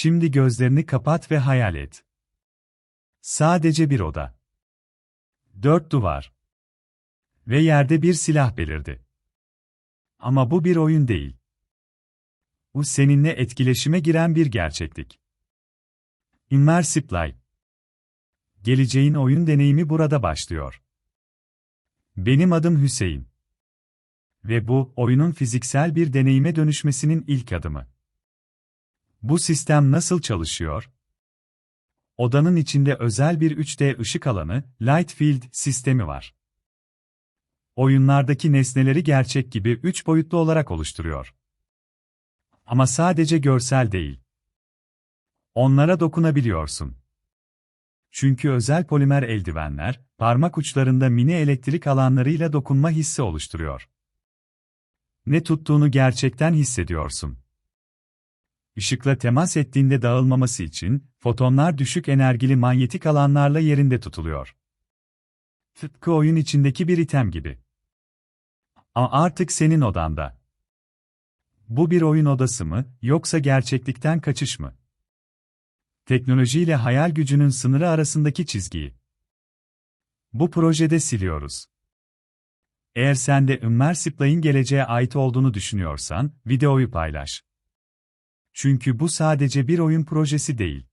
Şimdi gözlerini kapat ve hayal et. Sadece bir oda. Dört duvar. Ve yerde bir silah belirdi. Ama bu bir oyun değil. Bu seninle etkileşime giren bir gerçeklik. Immersive Life. Geleceğin oyun deneyimi burada başlıyor. Benim adım Hüseyin. Ve bu, oyunun fiziksel bir deneyime dönüşmesinin ilk adımı. Bu sistem nasıl çalışıyor? Odanın içinde özel bir 3D ışık alanı, Light Field sistemi var. Oyunlardaki nesneleri gerçek gibi 3 boyutlu olarak oluşturuyor. Ama sadece görsel değil. Onlara dokunabiliyorsun. Çünkü özel polimer eldivenler, parmak uçlarında mini elektrik alanlarıyla dokunma hissi oluşturuyor. Ne tuttuğunu gerçekten hissediyorsun. Işıkla temas ettiğinde dağılmaması için, fotonlar düşük enerjili manyetik alanlarla yerinde tutuluyor. Tıpkı oyun içindeki bir item gibi. Ama artık senin odanda. Bu bir oyun odası mı, yoksa gerçeklikten kaçış mı? Teknolojiyle hayal gücünün sınırı arasındaki çizgiyi. Bu projede siliyoruz. Eğer sen de Immersiveplay'in geleceğe ait olduğunu düşünüyorsan, videoyu paylaş. Çünkü bu sadece bir oyun projesi değil.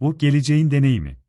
Bu geleceğin deneyimi.